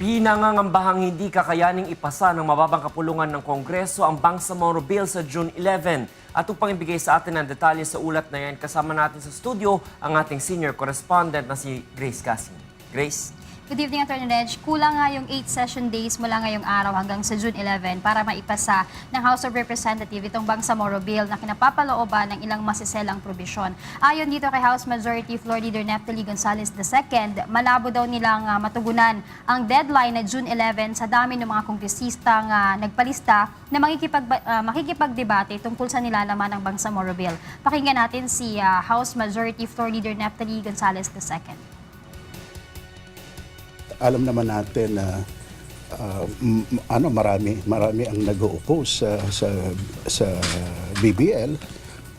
Pinangangambahang hindi kakayaning ipasa ng mababang kapulungan ng Kongreso ang Bangsamoro Bill sa June 11. At upang ibigay sa atin ang detalye sa ulat na yan, kasama natin sa studio ang ating senior correspondent na si Grace Cassin. Grace? Good evening, Attorney Reg. Kulang nga yung 8 session days mula ngayong araw hanggang sa June 11 para maipasa ng House of Representatives itong Bangsamoro Bill na kinapapalooban ng ilang masiselang probisyon. Ayon dito kay House Majority Floor Leader Neftali Gonzales II, malabo daw nilang ah, matugunan ang deadline na June 11 sa dami ng mga kongresistang ah, nagpalista na makikipag, ah, makikipagdebate tungkol sa nilalaman ng Bangsamoro Bill. Pakinggan natin si ah, House Majority Floor Leader Neftali Gonzales II. Alam naman natin na uh, ano marami marami ang nag-oppose sa sa sa BBL.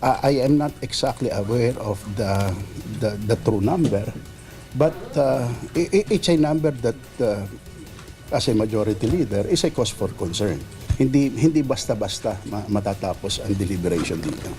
Uh, I am not exactly aware of the the, the true number, but uh, i- i- it's a number that uh, as a majority leader is a cause for concern. Hindi hindi basta-basta ma- matatapos ang deliberation dito.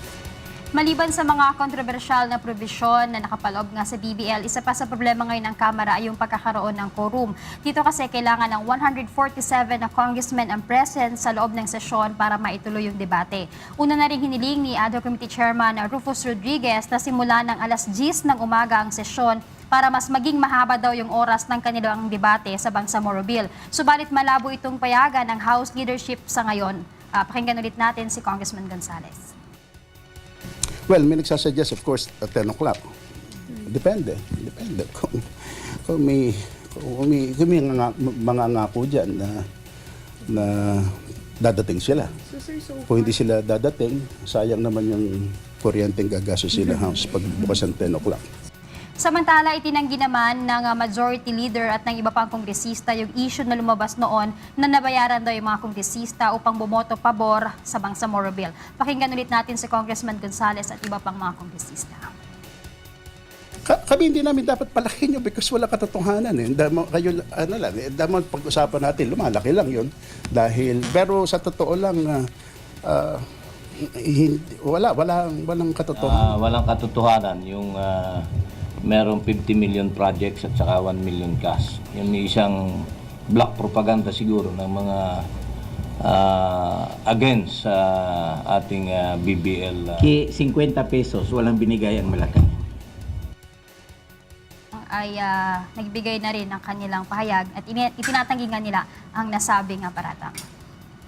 Maliban sa mga kontrobersyal na probisyon na nakapaloob nga sa BBL, isa pa sa problema ngayon ng Kamara ay yung pagkakaroon ng quorum. Dito kasi kailangan ng 147 na congressmen ang present sa loob ng sesyon para maituloy yung debate. Una na rin hiniling ni Ad hoc Committee Chairman Rufus Rodriguez na simula ng alas 10 ng umaga ang sesyon para mas maging mahaba daw yung oras ng kanilang debate sa Bangsamoro Bill. Subalit malabo itong payagan ng House leadership sa ngayon. Ah, pakinggan ulit natin si Congressman Gonzales. Well, may nagsasuggest of course at 10 o'clock. Depende. Depende. Kung, kung may, kung may, kung may mga, mga ngako dyan na, na dadating sila. Kung hindi sila dadating, sayang naman yung kuryenteng gagaso sila house pag bukas ng 10 o'clock. Samantala, itinanggi naman ng uh, majority leader at ng iba pang kongresista yung issue na lumabas noon na nabayaran daw yung mga kongresista upang bumoto pabor sa Bangsamoro Bill. Pakinggan ulit natin si Congressman Gonzales at iba pang mga kongresista. Ka- kami hindi namin dapat palakin yun because wala katotohanan eh. Damo, kayo, ano lang, eh, damo pag-usapan natin, lumalaki lang yun. Dahil, pero sa totoo lang, ah, ah, hindi, wala, wala, walang katotohanan. Ah, walang katotohanan yung ah, merong 50 million projects at saka 1 million cash. Yun yung isang black propaganda siguro ng mga ah, against sa ating ah, BBL. Ki 50 pesos, walang binigay ang Malacanang. ay uh, nagbigay na rin ng kanilang pahayag at itinatanggi nga nila ang nasabing aparata.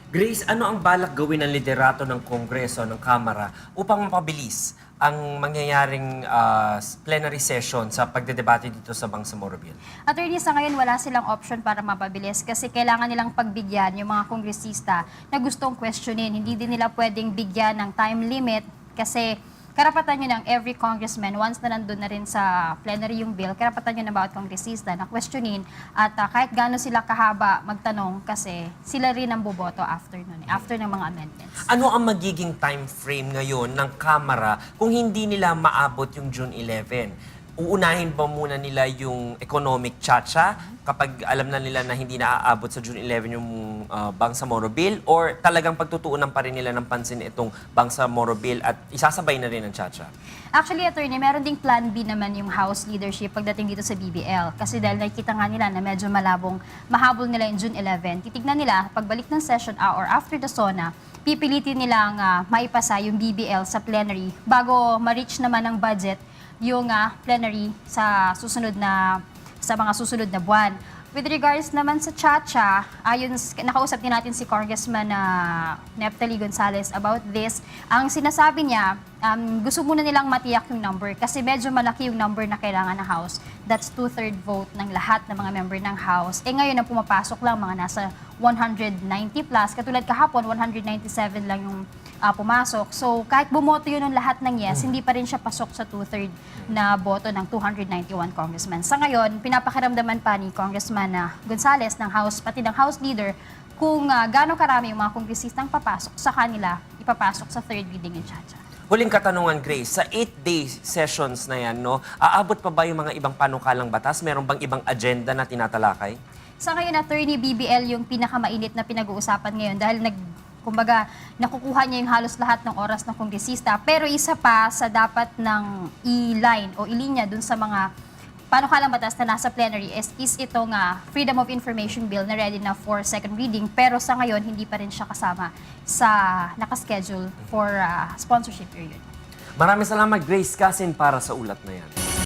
Grace, ano ang balak gawin ng liderato ng Kongreso, ng Kamara, upang mapabilis ang mangyayaring ah, plenary session sa pagdedebate dito sa Bangsamoro Bill? Attorney, sa ngayon wala silang option para mapabilis kasi kailangan nilang pagbigyan yung mga kongresista na gustong questionin. Hindi din nila pwedeng bigyan ng time limit kasi karapatan nyo ng every congressman, once na nandun na rin sa plenary yung bill, karapatan nyo na bawat kongresista na questionin at ah, kahit gaano sila kahaba magtanong kasi sila rin ang boboto after nun, after ng mga amendments. Ano ang magiging time frame ngayon ng Kamara kung hindi nila maabot yung June 11? Uunahin ba muna nila yung economic chacha kapag alam na nila na hindi naaabot sa June 11 yung uh, Bangsamoro Bill? Or talagang pagtutuunan pa rin nila ng pansin itong Bangsamoro Bill at isasabay na rin ang chacha? Actually, attorney, meron ding plan B naman yung House leadership pagdating dito sa BBL. Kasi dahil nakikita nga nila na medyo malabong mahabol nila yung June 11, titignan nila pagbalik ng session or after the SONA, pipilitin nilang ah, maipasa yung BBL sa plenary bago ma-reach naman ng budget yung ah, plenary sa susunod na sa mga susunod na buwan. With regards naman sa Chacha, ayon nakausap din natin si Congressman na Neftali Gonzales about this. Ang sinasabi niya, um, gusto muna nilang matiyak yung number kasi medyo malaki yung number na kailangan ng House. That's two-third vote ng lahat ng mga member ng House. Eh ngayon ang pumapasok lang mga nasa 190 plus. Katulad kahapon, 197 lang yung ah, pumasok. So kahit bumoto yun ng lahat ng yes, hindi pa rin siya pasok sa two-third na boto ng 291 congressmen. Sa ngayon, pinapakiramdaman pa ni Congressman ah, Gonzales ng House, pati ng House Leader, kung uh, gaano karami yung mga kongresistang papasok sa kanila, ipapasok sa third reading yung Chacha. Huling katanungan, Grace, sa 8-day sessions na yan, no, aabot pa ba yung mga ibang panukalang batas? Meron bang ibang agenda na tinatalakay? Sa ngayon, attorney BBL yung pinakamainit na pinag-uusapan ngayon dahil nag kumbaga, nakukuha niya yung halos lahat ng oras ng kongresista. Pero isa pa sa dapat ng i-line o ilinya dun sa mga paano ka lang batas na nasa plenary is, is itong ah, Freedom of Information Bill na ready na for second reading pero sa ngayon hindi pa rin siya kasama sa nakaschedule for ah, sponsorship period. Maraming salamat Grace Kasin para sa ulat na yan.